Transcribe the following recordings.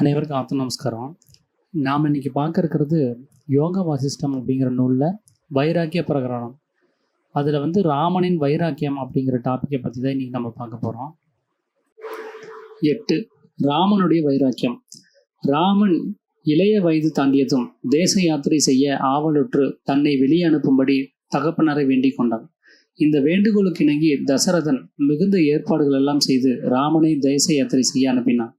அனைவருக்கும் ஆத்த நமஸ்காரம். நாம் இன்னைக்கு பார்க்க இருக்கிறது யோகா வாசிஷ்டம் அப்படிங்கிற நூலில் வைராக்கிய பிரகரணம். அதில் வந்து ராமனின் வைராக்கியம் அப்படிங்கிற டாப்பிக்கை பற்றி தான் இன்றைக்கி நம்ம பார்க்க போகிறோம் எட்டு ராமனுடைய வைராக்கியம். ராமன் இளைய வயது தாண்டியதும் தேச யாத்திரை செய்ய ஆவலுற்று தன்னை வெளியே அனுப்பும்படி தகப்பனரை வேண்டிக் கொண்டான். இந்த வேண்டுகோளுக்கு இணங்கி தசரதன் மிகுந்த ஏற்பாடுகள் எல்லாம் செய்து ராமனை தேச யாத்திரை செய்ய அனுப்பினான்.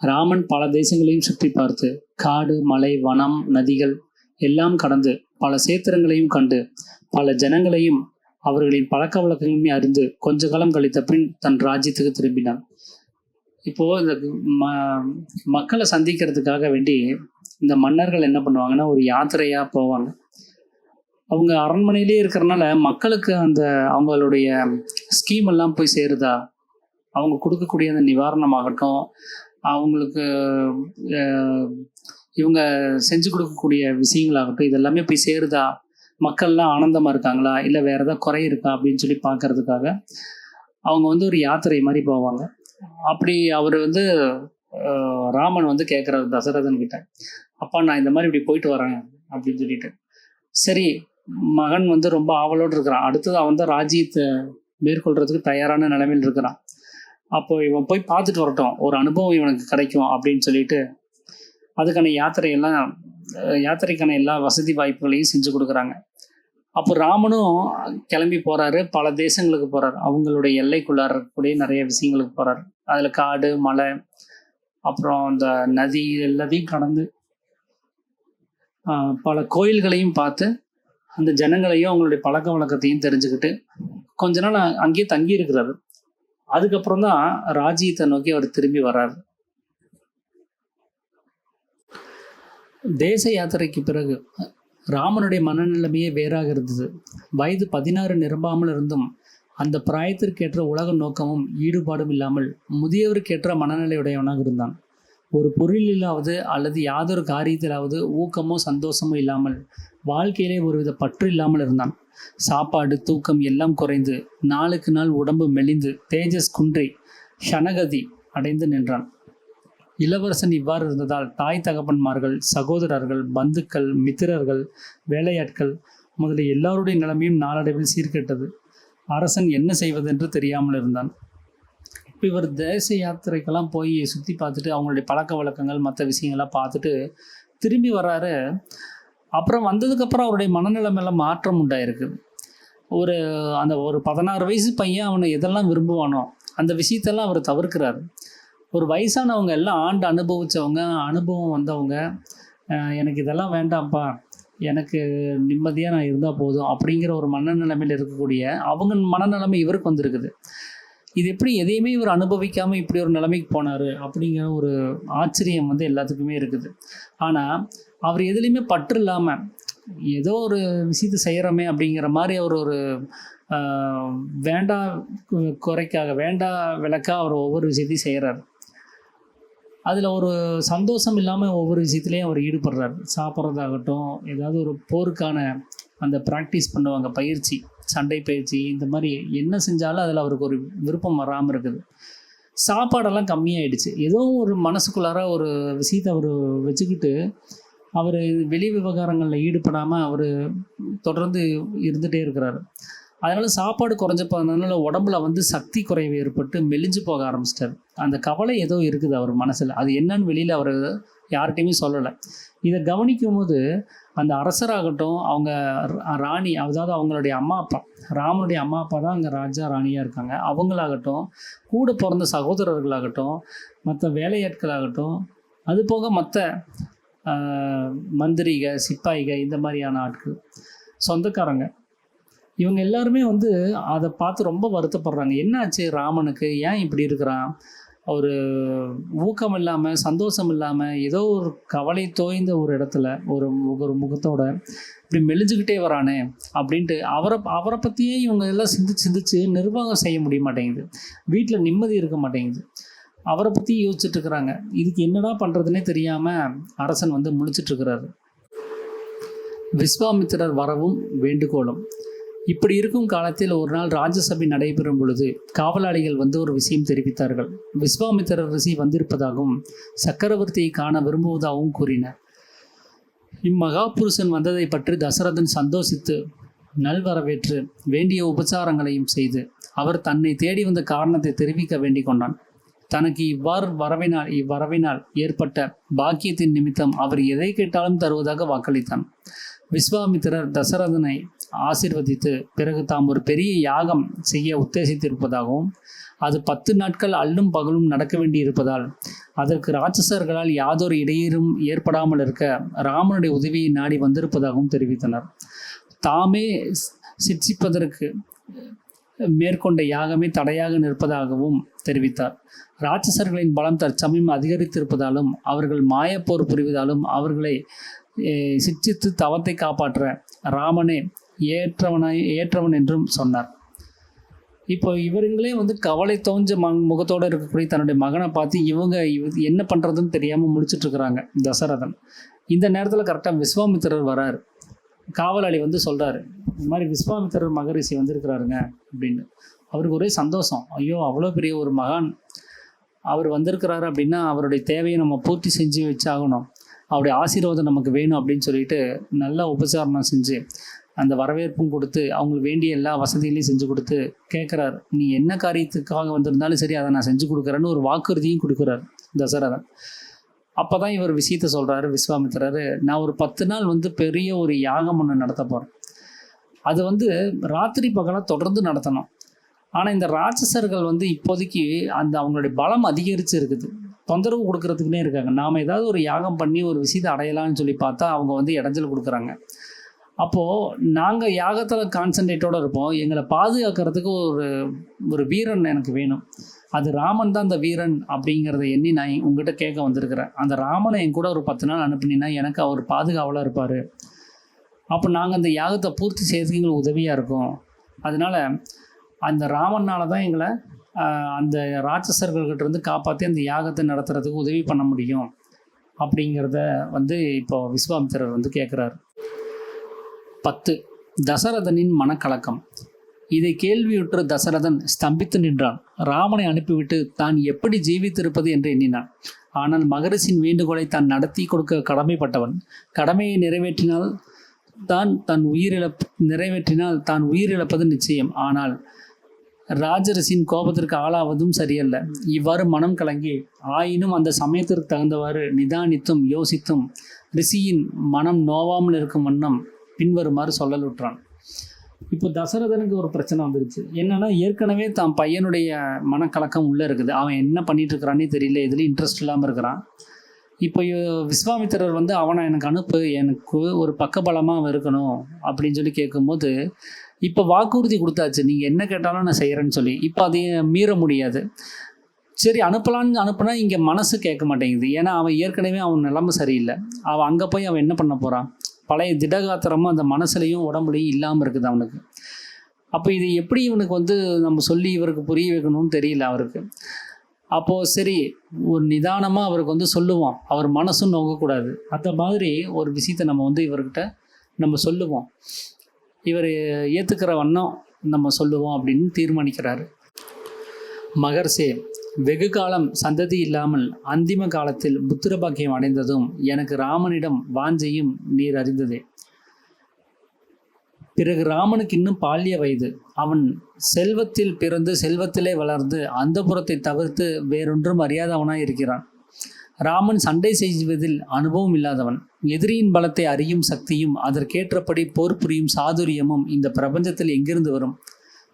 ராமன் பல தேசங்களையும் சுற்றி பார்த்து காடு மலை வனம் நதிகள் எல்லாம் கடந்து பல சேத்திரங்களையும் கண்டு பல ஜனங்களையும் அவர்களின் பழக்க வழக்கங்களையும் அறிந்து கொஞ்ச காலம் கழித்த பின் தன் ராஜ்யத்துக்கு திரும்பினான். இப்போ இந்த ம மக்களை சந்திக்கிறதுக்காக வேண்டி இந்த மன்னர்கள் என்ன பண்ணுவாங்கன்னா ஒரு யாத்திரையா போவாங்க. அவங்க அரண்மனையிலே இருக்கிறனால மக்களுக்கு அந்த அவங்களுடைய ஸ்கீம் எல்லாம் போய் சேருதா? அவங்க கொடுக்கக்கூடிய அந்த நிவாரணமாகட்டும் அவங்களுக்கு இவங்க செஞ்சு கொடுக்கக்கூடிய விஷயங்களாகட்டும் இதெல்லாமே போய் சேருதா? மக்கள்லாம் ஆனந்தமாக இருக்காங்களா? இல்லை வேறு ஏதாவது குறை இருக்கா? அப்படின்னு சொல்லி பார்க்கறதுக்காக அவங்க வந்து ஒரு யாத்திரை மாதிரி போவாங்க. அப்படி அவர் வந்து ராமன் வந்து கேட்குறாரு தசரதன் கிட்ட. அப்பா நான் இந்த மாதிரி இப்படி போயிட்டு வரேன் அப்படின்னு சொல்லிட்டு. சரி மகன் வந்து ரொம்ப ஆவலோடு இருக்கிறான். அடுத்தது அவன் தான் ராஜ்யத்தை மேற்கொள்றதுக்கு தயாரான நிலைமையில் இருக்கிறான். அப்போ இவன் போய் பார்த்துட்டு வரட்டும். ஒரு அனுபவம் இவனுக்கு கிடைக்கும் அப்படின்னு சொல்லிட்டு அதுக்கான யாத்திரையெல்லாம் யாத்திரைக்கான எல்லா வசதி வாய்ப்புகளையும் செஞ்சு கொடுக்குறாங்க. அப்போ ராமனும் கிளம்பி போறாரு. பல தேசங்களுக்கு போறாரு. அவங்களுடைய எல்லைக்குள்ளார இருக்கக்கூடிய நிறைய விஷயங்களுக்கு போறாரு. அதுல காடு மலை அப்புறம் அந்த நதி எல்லாத்தையும் கடந்து பல கோயில்களையும் பார்த்து அந்த ஜனங்களையும் அவங்களுடைய பழக்க வழக்கத்தையும் தெரிஞ்சுக்கிட்டு கொஞ்ச நாள் அங்கேயே தங்கி இருக்கிறாரு அதுக்கப்புறம் தான் ராஜீயத்தை நோக்கி அவர் திரும்பி வர்றார். தேச யாத்திரைக்கு பிறகு ராமனுடைய மனநிலைமையே வேறாக இருந்தது. வயது பதினாறு நிரம்பாமல் இருந்தும் அந்த பிராயத்திற்கேற்ற உலக நோக்கமும் ஈடுபாடும் இல்லாமல் முதியவருக்கேற்ற மனநிலையுடையவனாக இருந்தான். ஒரு பொருளிலாவது அல்லது யாதொரு காரியத்திலாவது ஊக்கமோ சந்தோஷமோ இல்லாமல் வாழ்க்கையிலே ஒருவித பற்று இல்லாமல் இருந்தான். சாப்பாடு தூக்கம் எல்லாம் குறைந்து நாளுக்கு நாள் உடம்பு மெலிந்து தேஜஸ் குன்றி ஷனகதி அடைந்து நின்றான். இளவரசன் இவ்வாறு இருந்ததால் தாய் தகப்பன்மார்கள் சகோதரர்கள் பந்துக்கள் மித்திரர்கள் வேலையாட்கள் முதலிய எல்லாருடைய நிலைமையும் நாளடைவில் சீர்கெட்டது. அரசன் என்ன செய்வதென்று தெரியாமல் இருந்தான். இப்போ இவர் தேச யாத்திரைக்கெல்லாம் போய் சுற்றி பார்த்துட்டு அவங்களுடைய பழக்க வழக்கங்கள் மற்ற விஷயங்கள்லாம் பார்த்துட்டு திரும்பி வர்றாரு அப்புறம் வந்ததுக்கப்புறம் அவருடைய மனநிலைமையில மாற்றம் உண்டாயிருக்கு. ஒரு அந்த ஒரு பதினாறு வயசு பையன் அவனை எதெல்லாம் விரும்புவானோ அந்த விஷயத்தெல்லாம் அவர் தவிர்க்கிறாரு. ஒரு வயசானவங்க எல்லாம் ஆண்டு அனுபவித்தவங்க அனுபவம் வந்தவங்க எனக்கு இதெல்லாம் வேண்டாம்ப்பா எனக்கு நிம்மதியாக நான் இருந்தால் போதும் அப்படிங்கிற ஒரு மனநிலைமையில் இருக்கக்கூடிய அவங்க மனநிலைமை இவருக்கு வந்திருக்குது. இது எப்படி எதையுமே இவர் அனுபவிக்காமல் இப்படி ஒரு நிலைமைக்கு போனார் அப்படிங்கிற ஒரு ஆச்சரியம் வந்து எல்லாத்துக்குமே இருக்குது. ஆனால் அவர் எதுலேயுமே பற்று இல்லாமல் ஏதோ ஒரு விஷயத்தை செய்கிறோமே அப்படிங்கிற மாதிரி அவர் ஒரு வேண்டா குறைக்காக வேண்டா விளக்காக அவர் ஒவ்வொரு விஷயத்தையும் செய்கிறார் அதில் ஒரு சந்தோஷம் இல்லாமல் ஒவ்வொரு விஷயத்துலையும் அவர் ஈடுபடுறார். சாப்பிட்றதாகட்டும் ஏதாவது ஒரு போருக்கான அந்த ப்ராக்டிஸ் பண்ணுவாங்க பயிற்சி. சண்டை பயிற்சி இந்த மாதிரி என்ன செஞ்சாலும் அதில் அவருக்கு ஒரு விருப்பம் வராமல் இருக்குது. சாப்பாடெல்லாம் கம்மியாயிடுச்சு. ஏதோ ஒரு மனசுக்குள்ளார ஒரு விஷயத்தை அவர் வச்சுக்கிட்டு அவர் வெளி விவகாரங்களில் ஈடுபடாமல் அவர் தொடர்ந்து இருந்துகிட்டே இருக்கிறாரு. அதனால் சாப்பாடு குறைஞ்சப்போனால உடம்புல வந்து சக்தி குறைவு ஏற்பட்டு மெலிஞ்சு போக ஆரம்பிச்சிட்டார். அந்த கவலை ஏதோ இருக்குது அவர் மனசில். அது என்னன்னு வெளியில் அவர் யார்கிட்டையுமே சொல்லலை. இதை கவனிக்கும் போது அந்த அரசராகட்டும் அவங்க ராணி அதாவது அவங்களுடைய அம்மா அப்பா ராமனுடைய அம்மா அப்பா தான் அங்கே ராஜா ராணியாக இருக்காங்க. அவங்களாகட்டும் கூட பிறந்த சகோதரர்களாகட்டும் மற்ற வேலையாட்களாகட்டும் அது போக மற்ற மந்திரிக சிப்பாயிக இந்த மாதிரியான ஆட்கள் சொந்தக்காரங்க இவங்க எல்லாருமே வந்து அதை பார்த்து ரொம்ப வருத்தப்படுறாங்க. என்னாச்சு ராமனுக்கு? ஏன் இப்படி இருக்கிறான்? ஒரு ஊக்கம் இல்லாமல் சந்தோஷம் இல்லாமல் ஏதோ ஒரு கவலை தோய்ந்த ஒரு இடத்துல ஒரு முக- ஒரு முகத்தோட இப்படி மெலிஞ்சுக்கிட்டே வரானே அப்படின்ட்டு அவரை அவரை பற்றியே இவங்க எல்லாம் சிந்திச்சு சிந்திச்சு நிர்வாகம் செய்ய முடிய மாட்டேங்குது. வீட்டில் நிம்மதி இருக்க மாட்டேங்குது. அவரை பற்றி யோசிச்சுட்டு இருக்கிறாங்க. இதுக்கு என்னடா பண்ணுறதுனே தெரியாமல் அரசன் வந்து முழிச்சிட்டு இருக்கிறாரு. விஸ்வாமித்திரர் வரவும் வேண்டுகோளும். இப்படி இருக்கும் காலத்தில் ஒரு நாள் ராஜ்யசபை நடைபெறும் பொழுது காவலாளிகள் வந்து ஒரு விஷயம் தெரிவித்தார்கள். விஸ்வாமித்திரர் ரிஷி வந்திருப்பதாகவும் சக்கரவர்த்தியை காண விரும்புவதாகவும் கூறினர். இம்மகாபுருஷன் வந்ததை பற்றி தசரதன் சந்தோஷித்து நல்வரவேற்று வேண்டிய உபச்சாரங்களையும் செய்து அவர் தன்னை தேடி வந்த காரணத்தை தெரிவிக்க வேண்டிக் கொண்டான். தனக்கு இவ்வாறு வரவினால் இவ்வரவினால் ஏற்பட்ட பாக்கியத்தின் நிமித்தம் அவர் எதை கேட்டாலும் தருவதாக வாக்களித்தான். விஸ்வாமித்திரர் தசரதனை ஆசிர்வதித்து பிறகு தாம் ஒரு பெரிய யாகம் செய்ய உத்தேசித்திருப்பதாகவும் அது பத்து நாட்கள் அல்லும் பகலும் நடக்க வேண்டியிருப்பதால் அதற்கு ராட்சசர்களால் யாதொரு இடையூறும் ஏற்படாமல் இருக்க ராமனுடைய உதவியை நாடி வந்திருப்பதாகவும் தெரிவித்தனர். தாமே சிட்சிப்பதற்கு மேற்கொண்ட யாகமே தடையாக நிற்பதாகவும் தெரிவித்தார். ராட்சசர்களின் பலம் தற்சமயம் அதிகரித்திருப்பதாலும் அவர்கள் மாயப்போர் புரிவதாலும் அவர்களை சிட்சித்து தவத்தை காப்பாற்ற ராமனே ஏற்றவனாய் ஏற்றவன் என்றும் சொன்னார். இப்போ இவருங்களே வந்து கவலை தோஞ்ச ம முகத்தோடு இருக்கக்கூடிய தன்னுடைய மகனை பார்த்து இவங்க இவ என்ன பண்ணுறதுன்னு தெரியாமல் முடிச்சுட்டு இருக்கிறாங்க தசரதன். இந்த நேரத்தில் கரெக்டாக விஸ்வாமித்திரர் வராரு. காவலாளி வந்து சொல்கிறாரு இந்த மாதிரி விஸ்வாமித்திரர் மகரிஷி வந்திருக்கிறாருங்க அப்படின்னு. அவருக்கு ஒரே சந்தோஷம் ஐயோ அவ்வளோ பெரிய ஒரு மகான். அவர் வந்திருக்கிறாரு அப்படின்னா அவருடைய தேவையை நம்ம பூர்த்தி செஞ்சு வச்சாகணும். அவருடைய ஆசீர்வாதம் நமக்கு வேணும் அப்படின்னு சொல்லிட்டு நல்லா உபசாரணம் செஞ்சு அந்த வரவேற்பும் கொடுத்து அவங்களுக்கு வேண்டிய எல்லா வசதிகளையும் செஞ்சு கொடுத்து கேட்குறாரு. நீ என்ன காரியத்துக்காக வந்திருந்தாலும் சரி அதை நான் செஞ்சு கொடுக்குறேன்னு ஒரு வாக்குறுதியும் கொடுக்குறாரு தசரதன். அப்போ தான் இவர் விஷயத்த சொல்கிறாரு விஸ்வாமித்திரர். நான் ஒரு பத்து நாள் வந்து பெரிய ஒரு யாகம் ஒன்று நடத்த போகிறேன் அது வந்து ராத்திரி பகலாக தொடர்ந்து நடத்தணும். ஆனால் இந்த ராட்சசர்கள் வந்து இப்போதைக்கு அந்த அவங்களுடைய பலம் அதிகரித்து இருக்குது. தொந்தரவு கொடுக்கறதுக்குன்னே இருக்காங்க. நாம் ஏதாவது ஒரு யாகம் பண்ணி ஒரு விஷயத்தை அடையலாம்னு சொல்லி பார்த்தா அவங்க வந்து இடைஞ்சல் கொடுக்குறாங்க. அப்போது நாங்கள் யாகத்தில் கான்சன்ட்ரேட்டோடு இருப்போம். எங்களை பாதுகாக்கிறதுக்கு ஒரு ஒரு வீரன் எனக்கு வேணும். அது ராமன் தான் அந்த வீரன் அப்படிங்கிறத எண்ணி நான் உங்ககிட்ட கேட்க வந்திருக்கிறேன். அந்த ராமனை என் கூட ஒரு பத்து நாள் அனுப்புனீங்கன்னா எனக்கு அவர் பாதுகாவலாக இருப்பார். அப்போ நாங்கள் அந்த யாகத்தை பூர்த்தி செய்யறதுக்கு எங்களுக்கு உதவியாக இருக்கும். அதனால் அந்த ராமனால் தான் எங்களை அந்த ராட்சசர்கள்கிட்ட இருந்து காப்பாற்றி அந்த யாகத்தை நடத்துறதுக்கு உதவி பண்ண முடியும். அப்படிங்கிறத வந்து இப்போ விஸ்வாமித்திரர் வந்து கேட்குறாரு பத்து. தசரதனின் மனக்கலக்கம். இதை கேள்வியுற்ற தசரதன் ஸ்தம்பித்து நின்றான். ராமனை அனுப்பிவிட்டு தான் எப்படி ஜீவித்திருப்பது என்று எண்ணினான். ஆனால் மகரிஷின் வேண்டுகோளை தான் நடத்தி கொடுக்க கடமைப்பட்டவன். கடமையை நிறைவேற்றினால் தான் தன் உயிரிழப் நிறைவேற்றினால் தான் உயிரிழப்பது நிச்சயம். ஆனால் ராஜரசின் கோபத்திற்கு ஆளாவதும் சரியல்ல. இவ்வாறு மனம் கலங்கி ஆயினும் அந்த சமயத்திற்கு தகுந்தவாறு நிதானித்தும் யோசித்தும் ரிஷியின் மனம் நோவாமல் இருக்கும் வண்ணம் பின்வருமாறு சொல்லலுற்றான். இப்போ தசரதனுக்கு ஒரு பிரச்சனை வந்துருச்சு. என்னன்னா ஏற்கனவே தான் பையனுடைய மனக்கலக்கம் உள்ளே இருக்குது. அவன் என்ன பண்ணிட்டு இருக்கிறான்னே தெரியல எதுலேயும் இன்ட்ரெஸ்ட் இல்லாமல் இருக்கிறான். இப்போ விஸ்வாமித்திரர் வந்து அவனை எனக்கு அனுப்பு எனக்கு ஒரு பக்கபலமாக அவன் இருக்கணும் அப்படின்னு சொல்லி கேட்கும்போது இப்போ வாக்குறுதி கொடுத்தாச்சு. நீங்கள் என்ன கேட்டாலும் நான் செய்கிறேன்னு சொல்லி. இப்போ அதையும் மீற முடியாது. சரி அனுப்பலான்னு அனுப்புனா இங்கே மனசு கேட்க மாட்டேங்குது. ஏன்னா அவன் ஏற்கனவே அவன் நிலம சரியில்லை. அவன் அங்கே போய் அவன் என்ன பண்ண போகிறான் பழைய திடகாத்திரமும் அந்த மனசுலையும் உடம்புலையும் இல்லாமல் இருக்குது அவனுக்கு. அப்போ இது எப்படி இவனுக்கு வந்து நம்ம சொல்லி இவருக்கு புரிய வைக்கணும்னு தெரியல அவருக்கு. அப்போது சரி ஒரு நிதானமாக அவருக்கு வந்து சொல்லுவோம். அவர் மனசும் நோக்கக்கூடாது அந்த மாதிரி ஒரு விஷயத்தை நம்ம வந்து இவர்கிட்ட நம்ம சொல்லுவோம். இவர் ஏற்றுக்கிற வண்ணம் நம்ம சொல்லுவோம் அப்படின்னு தீர்மானிக்கிறாரு. மகர்ஷே வெகு காலம் சந்ததி இல்லாமல் அந்திம காலத்தில் புத்திர பாக்கியம் அடைந்ததும் எனக்கு ராமனிடம் வாஞ்சையும் நீர் அறிந்ததே. பிறகு ராமனுக்கு இன்னும் பால்ய வயது. அவன் செல்வத்தில் பிறந்து செல்வத்திலே வளர்ந்து அந்தப்புறத்தை தவிர்த்து வேறொன்றும் அறியாதவனாய் இருக்கிறான். ராமன் சண்டை செய்வதில் அனுபவம் இல்லாதவன். எதிரியின் பலத்தை அறியும் சக்தியும் அதற்கேற்றபடி போர் புரியும் சாதுரியமும் இந்த பிரபஞ்சத்தில் எங்கிருந்து வரும்?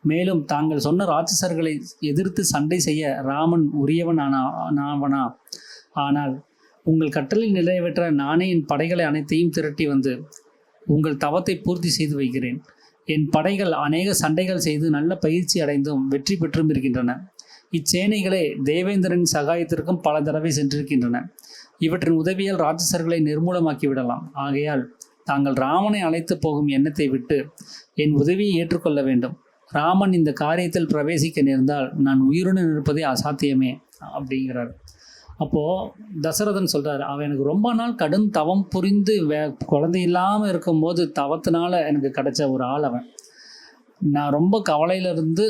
மேலும் தாங்கள் சொன்ன ராட்சசர்களை எதிர்த்து சண்டை செய்ய ராமன் உரியவன் ஆனா ஆனாவனா ஆனால் உங்கள் கட்டளை நிறைவேற்ற நானே என் படைகளை அனைத்தையும் திரட்டி வந்து உங்கள் தவத்தை பூர்த்தி செய்து வைக்கிறேன். என் படைகள் அநேக சண்டைகள் செய்து நல்ல பயிற்சி அடைந்தும் வெற்றி பெற்றும் இருக்கின்றன. இச்சேனைகளே தேவேந்திரன் சகாயத்திற்கும் பல தடவை சென்றிருக்கின்றன. இவற்றின் உதவியால் ராட்சசர்களை நிர்மூலமாக்கி விடலாம். ஆகையால் தாங்கள் ராமனை அழைத்து போகும் எண்ணத்தை விட்டு என் உதவியை ஏற்றுக்கொள்ள வேண்டும். ராமன் இந்த காரியத்தில் பிரவேசிக்க நேர்ந்தால் நான் உயிருடன் இருப்பதே அசாத்தியமே அப்படிங்கிறார். அப்போது தசரதன் சொல்கிறார் அவன் எனக்கு ரொம்ப நாள் கடும் தவம் புரிந்து வே குழந்தை இல்லாமல் இருக்கும்போது தவத்தினால எனக்கு கிடைச்ச ஒரு ஆள் அவன். நான் ரொம்ப கவலையிலிருந்து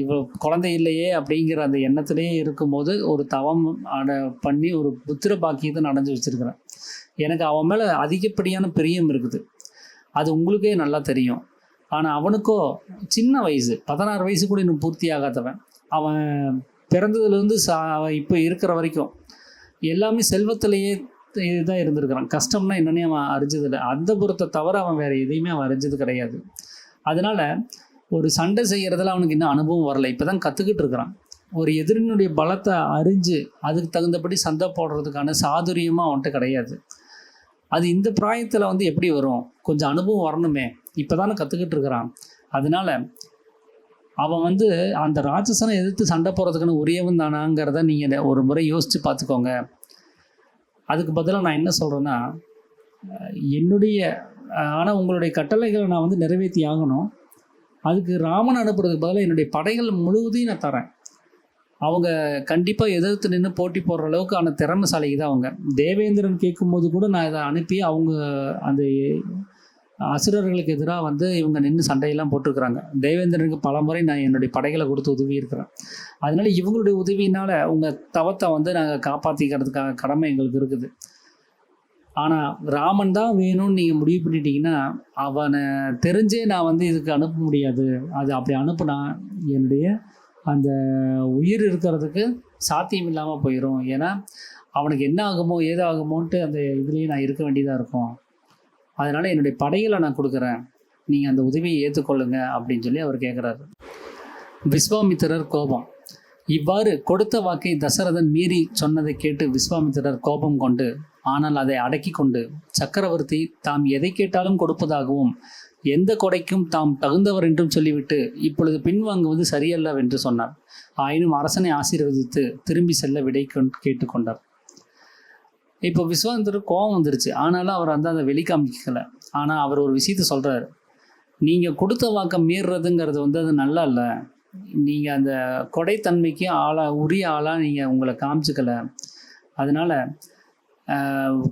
இவ்வளோ இவ குழந்தை இல்லையே அப்படிங்கிற அந்த எண்ணத்திலேயே இருக்கும்போது ஒரு தவம் அட பண்ணி ஒரு புத்திர பாக்கியத்தை நடந்து வச்சுருக்கிறேன். எனக்கு அவன் மேலே அதிகப்படியான பிரியம் இருக்குது. அது உங்களுக்கே நல்லா தெரியும். ஆனால் அவனுக்கோ சின்ன வயசு பதினாறு வயசு கூட இன்னும் பூர்த்தி ஆகாதவன். அவன் பிறந்ததுலேருந்து சா இப்போ இருக்கிற வரைக்கும் எல்லாமே செல்வத்திலேயே தான் இருந்திருக்கிறான். கஷ்டம்னா என்னன்னே அவன் அறிஞ்சதில்லை. அந்த புறத்தை தவிர அவன் வேறு எதையுமே அவன் அறிஞ்சது கிடையாது. அதனால் ஒரு சண்டை செய்கிறதுல அவனுக்கு இன்னும் அனுபவம் வரல. இப்போ தான் கற்றுக்கிட்டு இருக்கிறான். ஒரு எதிரினுடைய பலத்தை அறிஞ்சு அதுக்கு தகுந்தபடி சண்டை போடுறதுக்கான சாதுரியமாக அவன்கிட்ட கிடையாது. அது இந்த பிராயத்தில் வந்து எப்படி வரும்? கொஞ்சம் அனுபவம் வரணுமே. இப்போ தானே கற்றுக்கிட்டு இருக்கிறான் அதனால அவன் வந்து அந்த ராட்சசனை எதிர்த்து சண்டை போகிறதுக்குன்னு உரியவன் தானாங்கிறத நீங்கள் ஒரு முறை யோசித்து பார்த்துக்கோங்க. அதுக்கு பதிலாக நான் என்ன சொல்கிறேன்னா என்னுடைய ஆனால் உங்களுடைய கட்டளைகளை நான் வந்து நிறைவேற்றி ஆகணும். அதுக்கு ராமன் அனுப்புறதுக்கு பதிலாக என்னுடைய படைகள் முழுவதையும் நான் தரேன். அவங்க கண்டிப்பாக எதிர்த்து நின்று போட்டி போடுற அளவுக்கான திறமைசாலிக்கு தான் அவங்க. தேவேந்திரன் கேட்கும்போது கூட நான் இதை அனுப்பி அவங்க அந்த அசுரர்களுக்கு எதிராக வந்து இவங்க நின்று சண்டையெல்லாம் போட்டிருக்கிறாங்க. தேவேந்திரனுக்கு பல முறை நான் என்னுடைய படைகளை கொடுத்து உதவி இருக்கிறேன் அதனால இவங்களுடைய உதவியினால் உங்கள் தவத்தை வந்து நாங்கள் காப்பாற்றிக்கிறதுக்காக கடமை எங்களுக்கு இருக்குது. ஆனால் ராமன் தான் வேணும்னு நீங்கள் முடிவு பண்ணிட்டீங்கன்னா அவனை தெரிஞ்சே நான் வந்து இதுக்கு அனுப்ப முடியாது. அது அப்படி அனுப்புனா என்னுடைய அந்த உயிர் இருக்கிறதுக்கு சாத்தியம் இல்லாமல் போயிடும் ஏன்னா அவனுக்கு என்ன ஆகுமோ ஏதாகுமோன்ட்டு அந்த இதுலேயே நான் இருக்க வேண்டியதாக இருக்கும். அதனால் என்னுடைய படைகளை நான் கொடுக்குறேன். நீங்கள் அந்த உதவியை ஏற்றுக்கொள்ளுங்க அப்படின்னு சொல்லி அவர் கேட்குறாரு விஸ்வாமித்திரர் கோபம். இவ்வாறு கொடுத்த வாக்கை தசரதன் மீறி சொன்னதை கேட்டு விஸ்வாமித்திரர் கோபம் கொண்டு ஆனால் அதை அடக்கி கொண்டு சக்கரவர்த்தி தாம் எதை கேட்டாலும் கொடுப்பதாகவும் எந்த கொடைக்கும் தாம் தகுந்தவர் என்றும் சொல்லிவிட்டு இப்பொழுது பின்வாங்குவது சரியல்லவென்று சொன்னார். ஆயினும் அரசனை ஆசீர்வதித்து திரும்பி செல்ல விடை கேட்டுக்கொண்டார் இப்போ விஸ்வாமித்திரர் கோபம் வந்துருச்சு. ஆனாலும் அவர் வந்து அதை வெளிக்காமிக்கல. ஆனால் அவர் ஒரு விஷயத்த சொல்கிறார் நீங்கள் கொடுத்த வாக்கம் மீறுறதுங்கிறது வந்து அது நல்லா இல்லை. நீங்கள் அந்த கொடைத்தன்மைக்கு ஆளாக உரிய ஆளாக நீங்கள் உங்களை காமிச்சிக்கல. அதனால்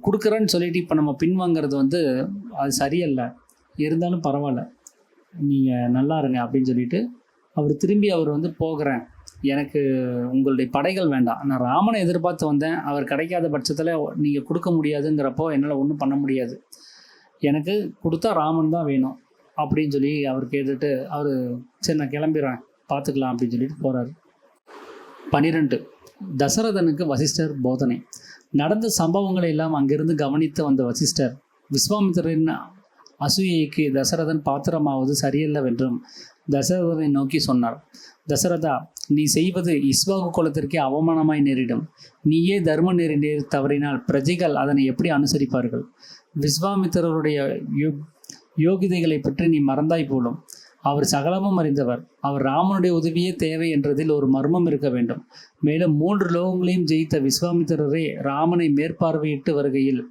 கொடுக்குறேன்னு சொல்லிட்டு இப்போ நம்ம பின்வாங்கிறது வந்து அது சரியல்ல. இருந்தாலும் பரவாயில்ல. நீங்கள் நல்லா இருங்க அப்படின்னு சொல்லிட்டு அவர் திரும்பி அவர் வந்து போகிறேன். எனக்கு உங்களுடைய படைகள் வேண்டாம். நான் ராமனை எதிர்பார்த்து வந்தேன். அவர் கிடைக்காத பட்சத்தில் நீங்கள் கொடுக்க முடியாதுங்கிறப்போ என்னால் ஒன்றும் பண்ண முடியாது. எனக்கு கொடுத்தா ராமன் தான் வேணும் அப்படின்னு சொல்லி அவர் கேட்டுட்டு அவர் சரி நான் கிளம்பிடுறேன். பார்த்துக்கலாம் அப்படின்னு சொல்லிட்டு போகிறாரு பனிரெண்டு தசரதனுக்கு வசிஷ்டர் போதனை. நடந்த சம்பவங்களை எல்லாம் அங்கிருந்து கவனித்து வந்த வசிஷ்டர் விஸ்வாமித்திரன் அசூயைக்கு தசரதன் பாத்திரமாவது சரியல்லவென்றும் தசரதனை நோக்கி சொன்னார். தசரதா நீ செய்வது இஸ்வாகு குலத்திற்கே அவமானமாய் நேரிடும். நீயே தர்ம நெறி நேர் தவறினால் பிரஜைகள் அதனை எப்படி அனுசரிப்பார்கள்? விஸ்வாமித்திரருடைய யோ யோகிதைகளை பற்றி நீ மறந்தாய் போலும். அவர் சகலமும் அறிந்தவர். அவர் ராமனுடைய உதவியே தேவை என்றதில் ஒரு மர்மம் இருக்க வேண்டும். மேலும் மூன்று லோகங்களையும் ஜெயித்த விஸ்வாமித்திரரே ராமனை மேற்பார்வையிட்டு வருகையில்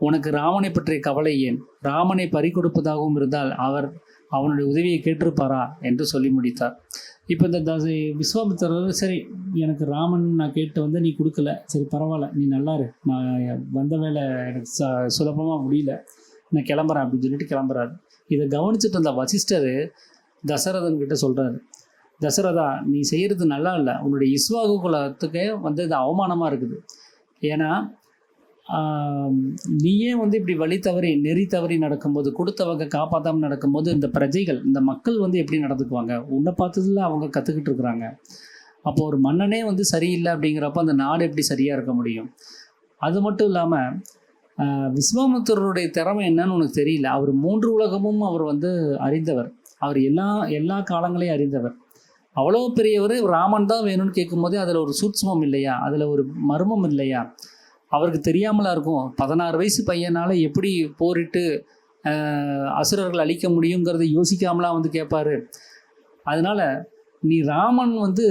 உனக்கு ராமனை பற்றிய கவலை ஏன்? ராமனை பறிகொடுப்பதாகவும் இருந்தால் அவர் அவனுடைய உதவியை கேட்டிருப்பாரா என்று சொல்லி முடித்தார். இப்போ இந்த தச விஸ்வாமித்திரர் சரி எனக்கு ராமன் நான் கேட்டு வந்து நீ கொடுக்கல. சரி பரவாயில்ல. நீ நல்லா இரு. நான் வந்த வேலை எனக்கு ச சுலபமாக முடியல. நான் கிளம்புறேன் அப்படின்னு சொல்லிட்டு கிளம்புறாரு. இதை கவனிச்சுட்டு இருந்த வசிஷ்டர் தசரதன் கிட்ட சொல்கிறாரு தசரதா நீ செய்கிறது நல்லா இல்லை. உன்னுடைய இஸ்வாகு குலத்துக்கே வந்து இது அவமானமாக இருக்குது. ஏன்னா நீயே வந்து இப்படி வழி தவறி நெறி தவறி நடக்கும்போது கொடுத்தவங்க காப்பாற்றாமல் நடக்கும்போது இந்த பிரஜைகள் இந்த மக்கள் வந்து எப்படி நடந்துக்குவாங்க? உன்னை பார்த்ததுல அவங்க கற்றுக்கிட்டு இருக்கிறாங்க. அப்போ ஒரு மன்னனே வந்து சரியில்லை அப்படிங்கிறப்ப அந்த நாடு எப்படி சரியாக இருக்க முடியும்? அது மட்டும் இல்லாமல் விஸ்வாமித்திரருடைய திறமை என்னன்னு உனக்கு தெரியல? அவர் மூன்று உலகமும் அவர் வந்து அறிந்தவர். அவர் எல்லா எல்லா காலங்களையும் அறிந்தவர். அவ்வளோ பெரியவர் ராமன் தான் வேணும்னு கேட்கும்போதே அதில் ஒரு சூட்சமம் இல்லையா? அதில் ஒரு மர்மம் இல்லையா? அவருக்கு தெரியாமலா இருக்கும். பதினாறு வயசு பையனால் எப்படி போரிட்டு அசுரர்கள் அழிக்க முடியுங்கிறத யோசிக்காமலாம் வந்து கேட்பாரு அதனால் நீ ராமன் வந்து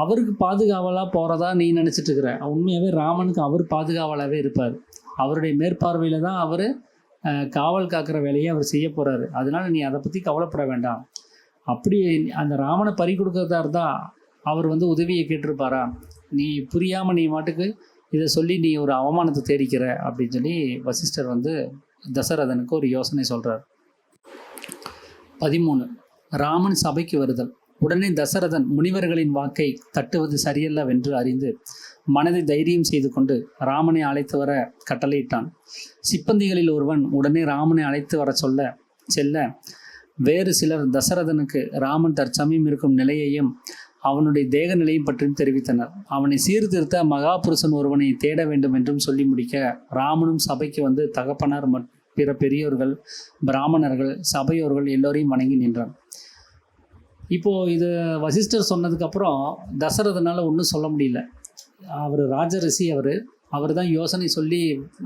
அவருக்கு பாதுகாவலாக போகிறதா நீ நினச்சிட்டு இருக்கிற. உண்மையாகவே ராமனுக்கு அவர் பாதுகாவலாகவே இருப்பார். அவருடைய மேற்பார்வையில் தான் அவர் காவல் காக்கிற வேலையை அவர் செய்ய போகிறாரு அதனால நீ அதை பற்றி கவலைப்பட வேண்டாம். அப்படி அந்த ராமனை பறி கொடுக்கறதா இருந்தால் அவர் வந்து உதவியை கேட்டிருப்பாரா? நீ புரியாமல் நீ மாட்டுக்கு இதை சொல்லி நீ ஒரு அவமானத்தை தேடிக்கிற அப்படின்னு சொல்லி வசிஷ்டர் வந்து தசரதனுக்கு ஒரு யோசனை சொல்கிறார் பதிமூணு. ராமன் சபைக்கு வருதல். உடனே தசரதன் முனிவர்களின் வாக்கை தட்டுவது சரியல்லவென்று அறிந்து மனதை தைரியம் செய்து கொண்டு ராமனை அழைத்து வர கட்டளையிட்டான். சிப்பந்திகளில் ஒருவன் உடனே ராமனை அழைத்து வர சொல்ல செல்ல வேறு சிலர் தசரதனுக்கு ராமன் தற்சமயம் இருக்கும் நிலையையும் அவனுடைய தேக நிலையும் பற்றியும் தெரிவித்தனர். அவனை சீர்திருத்த மகாபுருஷன் ஒருவனை தேட வேண்டும் என்றும் சொல்லி முடிக்க ராமனும் சபைக்கு வந்து தகப்பனார் பிற பெரியோர்கள் பிராமணர்கள் சபையோர்கள் எல்லோரையும் வணங்கி நின்றான் இப்போ இது வசிஷ்டர் சொன்னதுக்கப்புறம் தசரதனால் ஒன்றும் சொல்ல முடியல. அவர் ராஜரிஷி அவர். அவர் தான் யோசனை சொல்லி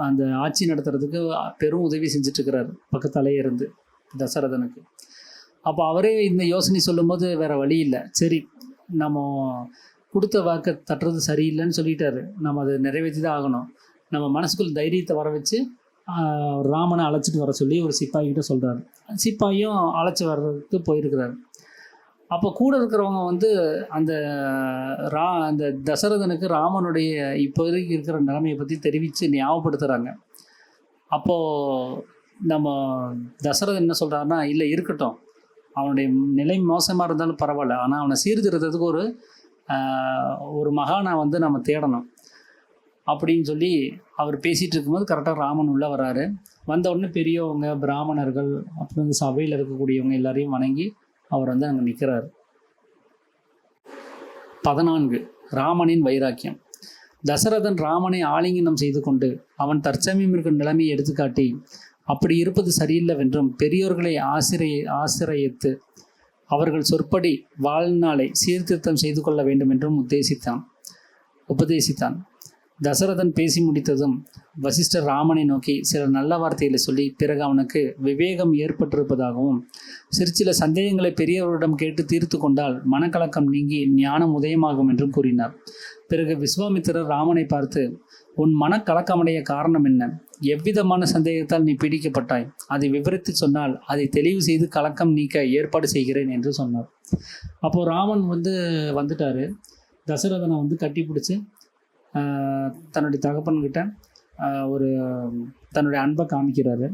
அந்த ஆட்சி நடத்துறதுக்கு பெரும் உதவி செஞ்சிட்ருக்கிறார் பக்கத்தாலே இருந்து தசரதனுக்கு. அப்போ அவரே இந்த யோசனை சொல்லும்போது வேறு வழி இல்லை. சரி நம்ம கொடுத்த வாக்கை தட்டுறது சரியில்லைன்னு சொல்லிட்டாரு. நம்ம அதை நிறைவேற்றி தான் ஆகணும். நம்ம மனசுக்குள்ள தைரியத்தை வர வச்சு ராமனை அழைச்சிட்டு வர சொல்லி ஒரு சிப்பாய்கிட்ட சொல்கிறாரு சிப்பாயும் அழைச்சி வர்றதுக்கு போயிருக்கிறாரு. அப்போ கூட இருக்கிறவங்க வந்து அந்த ரா அந்த தசரதனுக்கு ராமனுடைய இப்போதைக்கு இருக்கிற நிலைமையை பற்றி தெரிவித்து ஞாபகப்படுத்துகிறாங்க அப்போது நம்ம தசரதன் என்ன சொல்கிறாருன்னா இல்லை இருக்கட்டும். அவனுடைய நிலை மோசமாக இருந்தாலும் பரவாயில்ல. ஆனால் அவனை சீர்திருத்தத்துக்கு ஒரு ஒரு மகானை வந்து நம்ம தேடணும். அப்படின்னு சொல்லி அவர் பேசிகிட்டு இருக்கும்போது கரெக்டாக ராமன் உள்ளே வராரு வந்த உடனே பெரியவங்க பிராமணர்கள் அப்புறம் வந்து சபையில் இருக்கக்கூடியவங்க எல்லாரையும் வணங்கி அவர் வந்து அங்கே நிற்கிறார் பதினான்கு ராமனின் வைராக்கியம். தசரதன் ராமனை ஆலிங்கனம் செய்து கொண்டு அவன் தற்சமயம் இருக்கும் நிலைமையை எடுத்துக்காட்டி அப்படி இருப்பது சரியில்லைவென்றும் பெரியோர்களை ஆசிரிய ஆசிரியத்து அவர்கள் சொற்படி வாழ்நாளை சீர்திருத்தம் செய்து கொள்ள வேண்டும் என்றும் உத்தேசித்தான். உபதேசித்தான். தசரதன் பேசி முடித்ததும் வசிஷ்டர் ராமனை நோக்கி சில நல்ல வார்த்தைகளை சொல்லி பிறகு அவனுக்கு விவேகம் ஏற்பட்டிருப்பதாகவும் சிற்சில சந்தேகங்களை பெரியவரிடம் கேட்டு தீர்த்து கொண்டால் மனக்கலக்கம் நீங்கி ஞானம் உதயமாகும் என்றும் கூறினார். பிறகு விஸ்வாமித்திரர் ராமனை பார்த்து உன் மனக்கலக்கமடைய காரணம் என்ன? எவ்விதமான சந்தேகத்தால் நீ பிடிக்கப்பட்டாய்? அதை விவரித்து சொன்னால் அதை தெளிவு செய்து கலக்கம் நீக்க ஏற்பாடு செய்கிறேன் என்று சொன்னார். அப்போது ராமன் வந்து வந்துட்டாரு. தசரதனை வந்து கட்டி பிடிச்சி தன்னுடைய தகப்பன்கிட்ட ஒரு தன்னுடைய அன்பை காமிக்கிறாரு.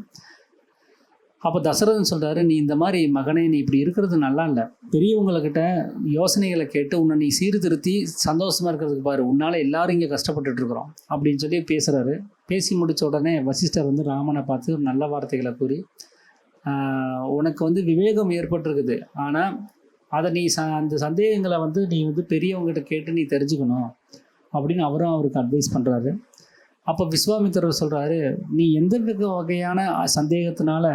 அப்போ தசரதன் சொல்கிறாரு நீ இந்த மாதிரி மகனே நீ இப்படி இருக்கிறது நல்லா இல்லை. பெரியவங்கக்கிட்ட யோசனைகளை கேட்டு உன்னை நீ சீர்திருத்தி சந்தோஷமாக இருக்கிறதுக்கு பாரு. உன்னால் எல்லாரும் இங்கே கஷ்டப்பட்டுட்டு இருக்கிறோம். அப்படின்னு சொல்லி பேசுகிறாரு பேசி முடித்த உடனே வசிஷ்டர் வந்து ராமனை பார்த்து ஒரு நல்ல வார்த்தைகளை கூறி உனக்கு வந்து விவேகம் ஏற்பட்டிருக்குது. ஆனால் அதை நீ ச அந்த சந்தேகங்களை வந்து நீ வந்து பெரியவங்ககிட்ட கேட்டு நீ தெரிஞ்சுக்கணும். அப்படின்னு அவரும் அவருக்கு அட்வைஸ் பண்ணுறாரு அப்போ விஸ்வாமித்திரர் சொல்கிறாரு நீ எந்த வகையான சந்தேகத்தினால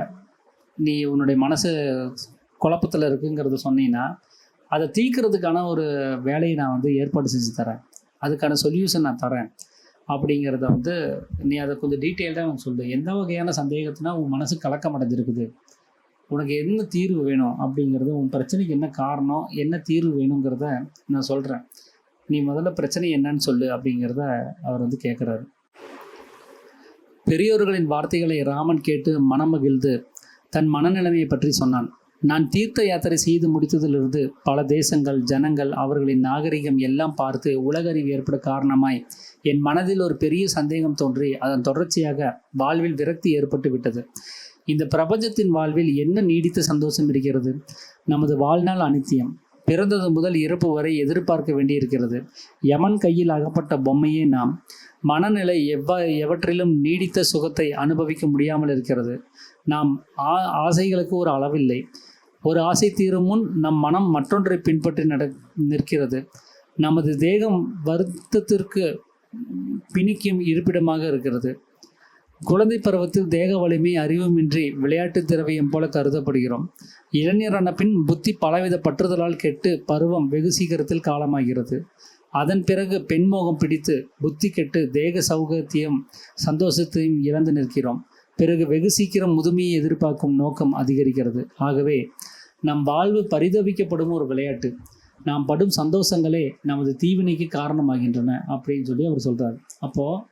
நீ உன்னுடைய மனசு குழப்பத்தில் இருக்குங்கிறத சொன்னீங்கன்னா அதை தீர்க்கறதுக்கான ஒரு வேலையை நான் வந்து ஏற்பாடு செஞ்சு தரேன். அதுக்கான சொல்யூஷன் நான் தரேன். அப்படிங்கிறத வந்து நீ அதை கொஞ்சம் டீட்டெயில்டாக எனக்கு சொல்லு. எந்த வகையான சந்தேகத்தினா உன் மனசு கலக்கம் அடைஞ்சிருக்குது உனக்கு என்ன தீர்வு வேணும் அப்படிங்கிறது உன் பிரச்சனைக்கு என்ன காரணம் என்ன தீர்வு வேணுங்கிறத நான் சொல்கிறேன் நீ முதல்ல பிரச்சனை என்னன்னு சொல்லு அப்படிங்கிறத அவர் வந்து கேட்குறாரு பெரியோர்களின் வார்த்தைகளை ராமன் கேட்டு மனம் மகிழ்ந்து தன் மனநிலைமையை பற்றி சொன்னான். நான் தீர்த்த யாத்திரை செய்து முடித்ததிலிருந்து பல தேசங்கள் ஜனங்கள் அவர்களின் நாகரிகம் எல்லாம் பார்த்து உலகறிவு ஏற்பட காரணமாய் என் மனதில் ஒரு பெரிய சந்தேகம் தோன்றி அதன் தொடர்ச்சியாக வாழ்வில் விரக்தி ஏற்பட்டு விட்டது. இந்த பிரபஞ்சத்தின் வாழ்வில் என்ன நீடித்த சந்தோஷம் இருக்கிறது? நமது வாழ்நாள் அனித்தியம். பிறந்தது முதல் இறப்பு வரை எதிர்பார்க்க வேண்டியிருக்கிறது. யமன் கையில் அகப்பட்ட பொம்மையே நாம். மனநிலை எவ்வா எவற்றிலும் நீடித்த சுகத்தை அனுபவிக்க முடியாமல் இருக்கிறது. நாம் ஆ ஆசைகளுக்கு ஒரு அளவில்லை. ஒரு ஆசை தீரும் முன் நம் மனம் மற்றொன்றை பின்பற்றி நட நிற்கிறது. நமது தேகம் வருத்தத்திற்கு பிணிக்கும் இருப்பிடமாக இருக்கிறது. குழந்தை பருவத்தில் தேக வலிமை அறிவுமின்றி விளையாட்டு திரவியம் போல கருதப்படுகிறோம். இளைஞரான பின் புத்தி பலவித பற்றுதலால் கெட்டு பருவம் வெகு சீக்கிரத்தில் காலமாகிறது. அதன் பிறகு பெண்மோகம் பிடித்து புத்தி கெட்டு தேக சௌகத்தியம் சந்தோஷத்தையும் இழந்து நிற்கிறோம். பிறகு வெகு சீக்கிரம் முதுமையை எதிர்பார்க்கும் நோக்கம் அதிகரிக்கிறது. ஆகவே நம் வாழ்வு பரிதவிக்கப்படும் ஒரு விளையாட்டு. நாம் படும் சந்தோஷங்களே நமது தீவினைக்கு காரணமாகின்றன அப்படின்னு சொல்லி அவர் சொல்கிறார் அப்போது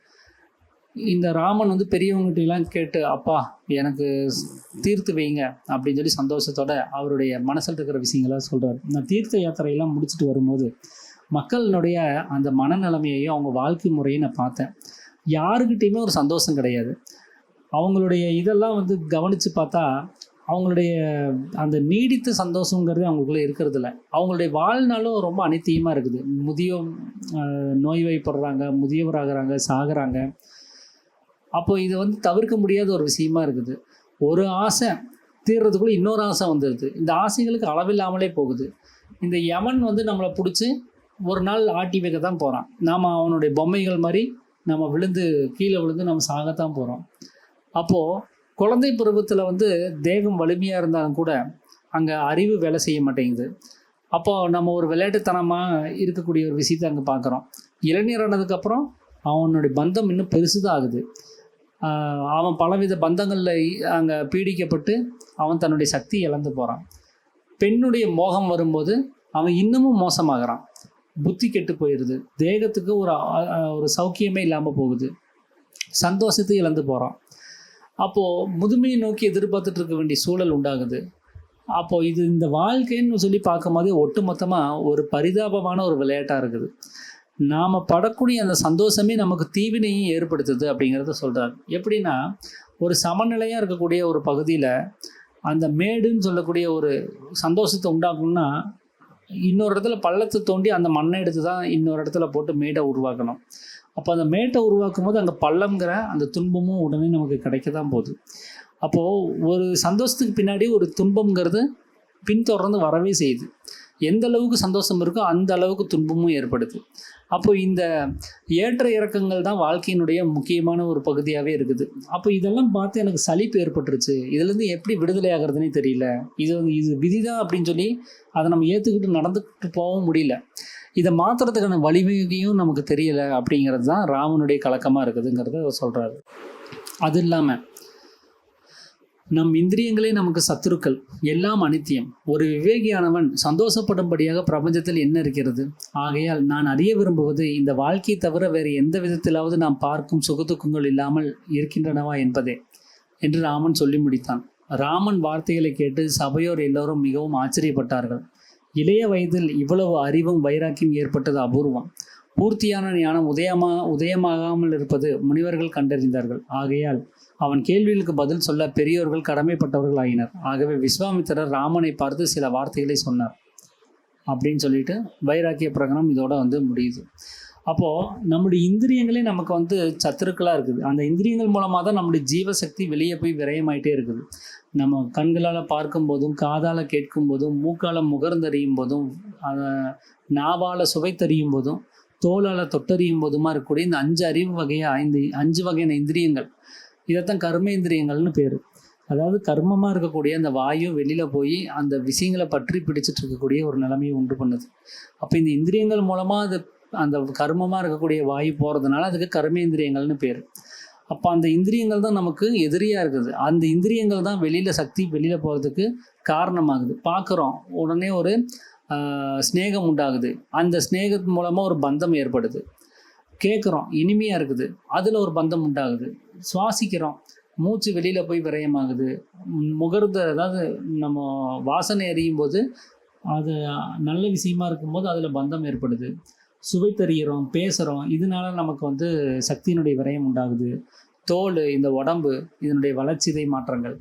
இந்த ராமன் வந்து பெரியவங்ககிட்டலாம் கேட்டு அப்பா எனக்கு தீர்த்து வைங்க அப்படின்னு சொல்லி சந்தோஷத்தோட அவருடைய மனசில் இருக்கிற விஷயங்களை சொல்கிறார் நான் தீர்த்த யாத்திரையெல்லாம் முடிச்சுட்டு வரும்போது மக்களினுடைய அந்த மனநிலைமையையும் அவங்க வாழ்க்கை முறையும் நான் பார்த்தேன். யாருக்கிட்டேயுமே ஒரு சந்தோஷம் கிடையாது. அவங்களுடைய இதெல்லாம் வந்து கவனித்து பார்த்தா அவங்களுடைய அந்த நீடித்த சந்தோஷங்கிறது அவங்களுக்குள்ளே இருக்கிறதில்ல. அவங்களுடைய வாழ்நாளும் ரொம்ப அனைத்தியமாக இருக்குது. முதியோ ஆஹ் நோய்வாய்ப்படுறாங்க முதியவராகிறாங்க சாகிறாங்க. அப்போ இது வந்து தவிர்க்க முடியாத ஒரு விஷயமா இருக்குது. ஒரு ஆசை தீர்றதுக்குள்ளே இன்னொரு ஆசை வந்துடுது இந்த ஆசைகளுக்கு அளவில்லாமலே போகுது. இந்த யமன் வந்து நம்மளை பிடிச்சி ஒரு நாள் ஆட்டி வைக்க தான் போகிறான் நாம் அவனுடைய பொம்மைகள் மாதிரி நம்ம விழுந்து கீழே விழுந்து நம்ம சாகத்தான் போகிறோம் அப்போது குழந்தை பருவத்தில் வந்து தேகம் வலிமையாக இருந்தாலும் கூட அங்கே அறிவு வேலை செய்ய மாட்டேங்குது. அப்போ நம்ம ஒரு விளையாட்டுத்தனமாக இருக்கக்கூடிய ஒரு விஷயத்தை அங்கே பார்க்குறோம் இளைஞரானதுக்கப்புறம் அவனுடைய பந்தம் இன்னும் பெருசு தான் ஆகுது அவன் பலவித பந்தங்களில் அங்கே பீடிக்கப்பட்டு அவன் தன்னுடைய சக்தி இழந்து போகிறான் பெண்ணுடைய மோகம் வரும்போது அவன் இன்னமும் மோசமாகறான். புத்தி கெட்டு போயிடுது தேகத்துக்கு ஒரு ஒரு சௌக்கியமே இல்லாமல் போகுது. சந்தோஷத்தை இழந்து போகிறான் அப்போது முதுமையை நோக்கி எதிர்பார்த்துட்டு இருக்க வேண்டிய சூழல் உண்டாகுது. அப்போது இது இந்த வாழ்க்கைன்னு சொல்லி பார்க்கும்போது ஒட்டுமொத்தமாக ஒரு பரிதாபமான ஒரு விளையாட்டாக இருக்குது. நாம் படக்கூடிய அந்த சந்தோஷமே நமக்கு தீவினையும் ஏற்படுத்துது அப்படிங்கிறத சொல்கிறார் எப்படின்னா ஒரு சமநிலையாக இருக்கக்கூடிய ஒரு பகுதியில் அந்த மேடுன்னு சொல்லக்கூடிய ஒரு சந்தோஷத்தை உண்டாக்கணும்னா இன்னொரு இடத்துல பள்ளத்தை தோண்டி அந்த மண்ணை எடுத்து தான் இன்னொரு இடத்துல போட்டு மேடை உருவாக்கணும். அப்போ அந்த மேட்டை உருவாக்கும் போது அங்கே பள்ளம்ங்கிற அந்த துன்பமும் உடனே நமக்கு கிடைக்க தான் போகுது. அப்போது ஒரு சந்தோஷத்துக்கு பின்னாடி ஒரு துன்பங்கிறது பின்தொடர்ந்து வரவே செய்யுது. எந்த அளவுக்கு சந்தோஷம் இருக்கோ அந்த அளவுக்கு துன்பமும் ஏற்படுது. அப்போ இந்த ஏற்ற இறக்கங்கள் தான் வாழ்க்கையினுடைய முக்கியமான ஒரு பகுதியாகவே இருக்குது. அப்போ இதெல்லாம் பார்த்து எனக்கு சலிப்பு ஏற்பட்டுருச்சு. இதுலேருந்து எப்படி விடுதலை ஆகிறதுனே தெரியல. இது வந்து இது விதிதான் அப்படின்னு சொல்லி அதை நம்ம ஏற்றுக்கிட்டு நடந்துக்கிட்டு போகவும் முடியல. இதை மாற்றுறதுக்கான வழிவகையும் நமக்கு தெரியலை அப்படிங்கிறது தான் ராமனுடைய கலக்கமாக இருக்குதுங்கிறத அவர் சொல்கிறாரு அது இல்லாமல் நம் இந்திரியங்களே நமக்கு சத்துருக்கள் எல்லாம் அனித்தியம். ஒரு விவேகியானவன் சந்தோஷப்படும்படியாக பிரபஞ்சத்தில் என்ன இருக்கிறது? ஆகையால் நான் அறிய விரும்புவது இந்த வாழ்க்கையை தவிர வேறு எந்த விதத்திலாவது நாம் பார்க்கும் சுகதுக்கங்கள் இல்லாமல் இருக்கின்றனவா என்பதே என்று ராமன் சொல்லி முடித்தான். ராமன் வார்த்தைகளை கேட்டு சபையோர் எல்லோரும் மிகவும் ஆச்சரியப்பட்டார்கள். இளைய வயதில் இவ்வளவு அறிவும் வைராக்கியம் ஏற்பட்டது அபூர்வம். பூர்த்தியான ஞானம் உதயமா உதயமாகாமல் இருப்பது முனிவர்கள் கண்டறிந்தார்கள். ஆகையால் அவன் கேள்விகளுக்கு பதில் சொல்ல பெரியோர்கள் கடமைப்பட்டவர்கள் ஆகினர் ஆகவே விஸ்வாமித்திரர் ராமனை பார்த்து சில வார்த்தைகளை சொன்னார். அப்படின்னு சொல்லிட்டு வைராக்கிய பிரகடனம் இதோட வந்து முடியுது. அப்போது நம்முடைய இந்திரியங்களே நமக்கு வந்து சத்துருக்களாக இருக்குது. அந்த இந்திரியங்கள் மூலமாக தான் நம்முடைய ஜீவசக்தி வெளியே போய் விரயமாயிட்டே இருக்குது. நம்ம கண்களால் பார்க்கும்போதும் காதால் கேட்கும் போதும் மூக்கால் முகர்ந்தறியும் போதும் அதை நாவால் சுவைத்தறியும் போதும் தோலால் தொட்டறியும் போதுமா இருக்கக்கூடிய இந்த அஞ்சு அறிவு வகையாக ஐந்து அஞ்சு வகையான இந்திரியங்கள். இதைத்தான் கர்மேந்திரியங்கள்னு பேர். அதாவது கர்மமாக இருக்கக்கூடிய அந்த வாயு வெளியில் போய் அந்த விஷயங்களை பற்றி பிடிச்சிட்டு இருக்கக்கூடிய ஒரு நிலைமையை உண்டு பண்ணுது. அப்போ இந்த இந்திரியங்கள் மூலமாக அது அந்த கர்மமாக இருக்கக்கூடிய வாயு போகிறதுனால அதுக்கு கர்மேந்திரியங்கள்னு பேர். அப்போ அந்த இந்திரியங்கள் தான் நமக்கு எதிரியாக இருக்குது. அந்த இந்திரியங்கள் தான் வெளியில் சக்தி வெளியில் போகிறதுக்கு காரணமாகுது. பார்க்குறோம் உடனே ஒரு ஆஹ், ஸ்நேகம் உண்டாகுது. அந்த ஸ்நேகத்து மூலமாக ஒரு பந்தம் ஏற்படுது. கேட்குறோம் இனிமையாக இருக்குது. அதில் ஒரு பந்தம் உண்டாகுது. சுவாசிக்கிறோம். மூச்சு வெளியில் போய் விரயமாகுது. முகர்ந்த அதாவது நம்ம வாசனை அறியும் போது அது நல்ல விஷயமா இருக்கும்போது அதில் பந்தம் ஏற்படுது. சுவை தெரிகிறோம் பேசுகிறோம் இதனால நமக்கு வந்து சக்தியினுடைய விரயம் உண்டாகுது. தோல் இந்த உடம்பு இதனுடைய வளர்ச்சிதை மாற்றங்கள்.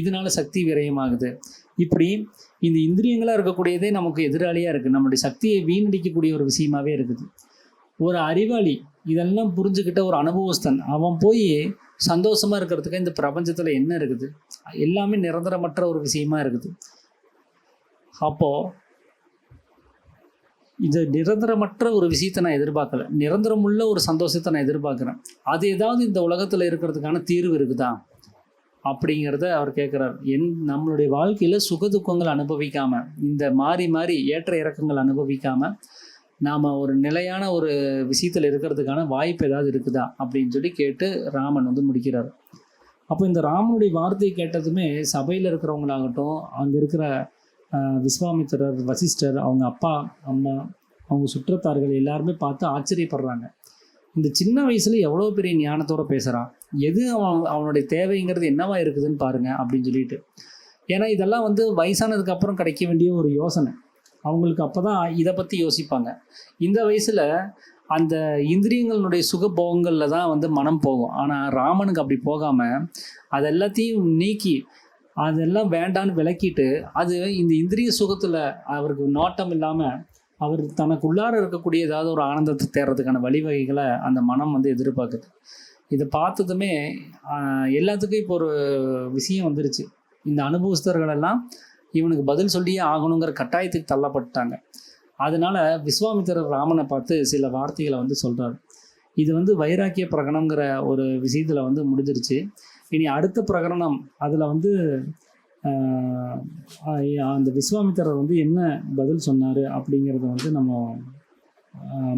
இதனால சக்தி விரயமாகுது. இப்படி இந்த இந்திரியங்களாக இருக்கக்கூடியதே நமக்கு எதிராளியாக இருக்குது நம்மளுடைய சக்தியை வீணடிக்கக்கூடிய ஒரு விஷயமாவே இருக்குது. ஒரு அறிவாளி இதெல்லாம் புரிஞ்சுக்கிட்ட ஒரு அனுபவஸ்தன் அவன் போய் சந்தோஷமா இருக்கிறதுக்கு இந்த பிரபஞ்சத்தில் என்ன இருக்குது? எல்லாமே நிரந்தரமற்ற ஒரு விஷயமா இருக்குது. அப்போது இது நிரந்தரமற்ற ஒரு விஷயத்தை நான் எதிர்பார்க்கல. நிரந்தரமுள்ள ஒரு சந்தோஷத்தை நான் எதிர்பார்க்குறேன். அது ஏதாவது இந்த உலகத்தில் இருக்கிறதுக்கான தீர்வு இருக்குதா? அப்படிங்கிறத அவர் கேட்குறார் என் நம்மளுடைய வாழ்க்கையில் சுகதுக்கங்கள் அனுபவிக்காமல் இந்த மாறி மாறி ஏற்ற இறக்கங்கள் அனுபவிக்காமல் நாம் ஒரு நிலையான ஒரு விஷயத்தில் இருக்கிறதுக்கான வாய்ப்பு ஏதாவது இருக்குதா அப்படின்னு சொல்லி கேட்டு ராமன் வந்து முடிக்கிறார். அப்போ இந்த ராமனுடைய வார்த்தையை கேட்டதுமே சபையில் இருக்கிறவங்களாகட்டும் அங்கே இருக்கிற விஸ்வாமித்திரர் வசிஷ்டர் அவங்க அப்பா அம்மா அவங்க சுற்றத்தார்கள் எல்லாருமே பார்த்து ஆச்சரியப்படுறாங்க. இந்த சின்ன வயசுல எவ்வளோ பெரிய ஞானத்தோடு பேசுகிறான் எது அவன் அவனுடைய தேவைங்கிறது என்னவா இருக்குதுன்னு பாருங்க அப்படின்னு சொல்லிட்டு. ஏன்னா இதெல்லாம் வந்து வயசானதுக்கு அப்புறம் கிடைக்க வேண்டிய ஒரு யோசனை. அவங்களுக்கு அப்போ தான் இதை பற்றி யோசிப்பாங்க. இந்த வயசில் அந்த இந்திரியங்களுடைய சுகபோகங்களில் தான் வந்து மனம் போகும். ஆனால் ராமனுக்கு அப்படி போகாமல் அது எல்லாத்தையும் நீக்கி அதெல்லாம் வேண்டான்னு விளக்கிட்டு அது இந்த இந்திரிய சுகத்தில் அவருக்கு நாட்டம் இல்லாமல் அவர் தனக்குள்ளார இருக்கக்கூடிய ஏதாவது ஒரு ஆனந்தத்தை தேடுறதுக்கான வழிவகைகளை அந்த மனம் வந்து எதிர்பார்க்குது. இதை பார்த்ததுமே எல்லாத்துக்கும் இப்போ ஒரு விஷயம் வந்துருச்சு. இந்த அனுபவஸ்தர்கள் எல்லாம் இவனுக்கு பதில் சொல்லியே ஆகணுங்கிற கட்டாயத்துக்கு தள்ளப்பட்டாங்க. அதனால விஸ்வாமித்திரர் ராமனை பார்த்து சில வார்த்தைகளை வந்து சொல்றாரு. இது வந்து வைராக்கிய பிரகடனங்கிற ஒரு விஷயத்தில் வந்து முடிஞ்சிருச்சு. இனி அடுத்த பிரகடனம் அதில் வந்து அந்த விஸ்வாமித்திரர் வந்து என்ன பதில் சொன்னார் அப்படிங்கிறத வந்து நம்ம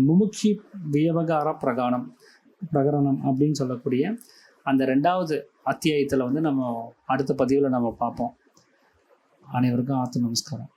முமுட்சி வியவகார பிரகாணம் பிரகரணம் அப்படின்னு சொல்லக்கூடிய அந்த ரெண்டாவது அத்தியாயத்தில் வந்து நம்ம அடுத்த பதிவில் நம்ம பார்ப்போம். அனைவருக்கும் ஆத்து நமஸ்காரம்